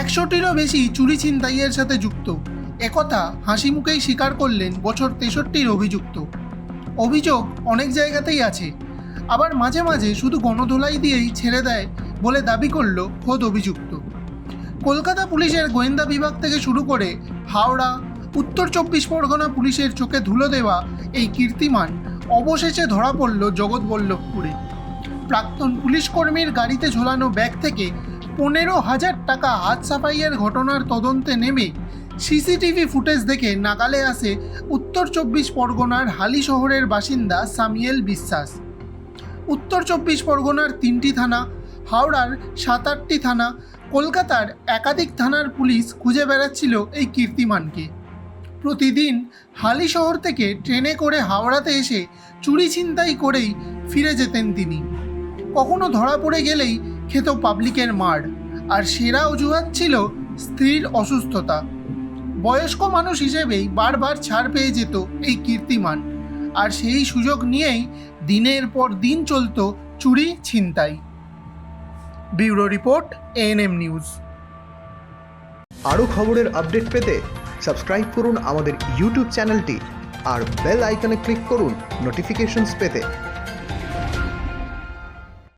একশোটিরও বেশি চুরি ছিনতাইয়ের সাথে যুক্ত। একথা হাসি মুখেই স্বীকার করলেন বছর তেষট্টির অভিযুক্ত। অভিযোগ অনেক জায়গাতেই আছে। আবার মাঝে মাঝে শুধু গণধোলাই দিয়েই ছেড়ে দেয় বলে দাবি করল খোদ অভিযুক্ত। কলকাতা পুলিশের গোয়েন্দা বিভাগ থেকে শুরু করে হাওড়া, উত্তর চব্বিশ পরগনা পুলিশের চোখে ধুলো দেওয়া এই কীর্তিমান অবশেষে ধরা পড়ল জগৎবল্লভপুরে। প্রাক্তন পুলিশ কর্মীর গাড়িতে ঝোলানো ব্যাগ থেকে পনেরো হাজার টাকা হাত সাফাইয়ের ঘটনার তদন্তে নেমে সিসিটিভি ফুটেজ দেখে নাগালে আসে উত্তর চব্বিশ পরগনার হালি শহরের বাসিন্দা সামিয়েল বিশ্বাস। উত্তর চব্বিশ পরগনার তিনটি থানা, হাওড়ার সাত আটটি থানা, কলকাতার একাধিক থানার পুলিশ খুঁজে বেড়াচ্ছিল এই কীর্তিমানকে। প্রতিদিন হালি শহর থেকে ট্রেনে করে হাওড়াতে এসে চুরি ছিনতাই করেই ফিরে যেতেন তিনি। কখনো ধরা পড়ে গেলেই খেত পাবলিকের মার আর সেরা অজুহাত ছিল স্ত্রীর অসুস্থতা। বয়স্ক মানুষ হিসেবেই বারবার ছাড় পেয়ে যেত এই কীর্তিমান, আর সেই সুযোগ নিয়েই দিনের পর দিন চলতো চুরি, ছিনতাই। Bureau report, ANM News. আরও খবরের আপডেট পেতে সাবস্ক্রাইব করুন আমাদের ইউটিউব চ্যানেলটি আর বেল আইকনে ক্লিক করুন নোটিফিকেশনস পেতে।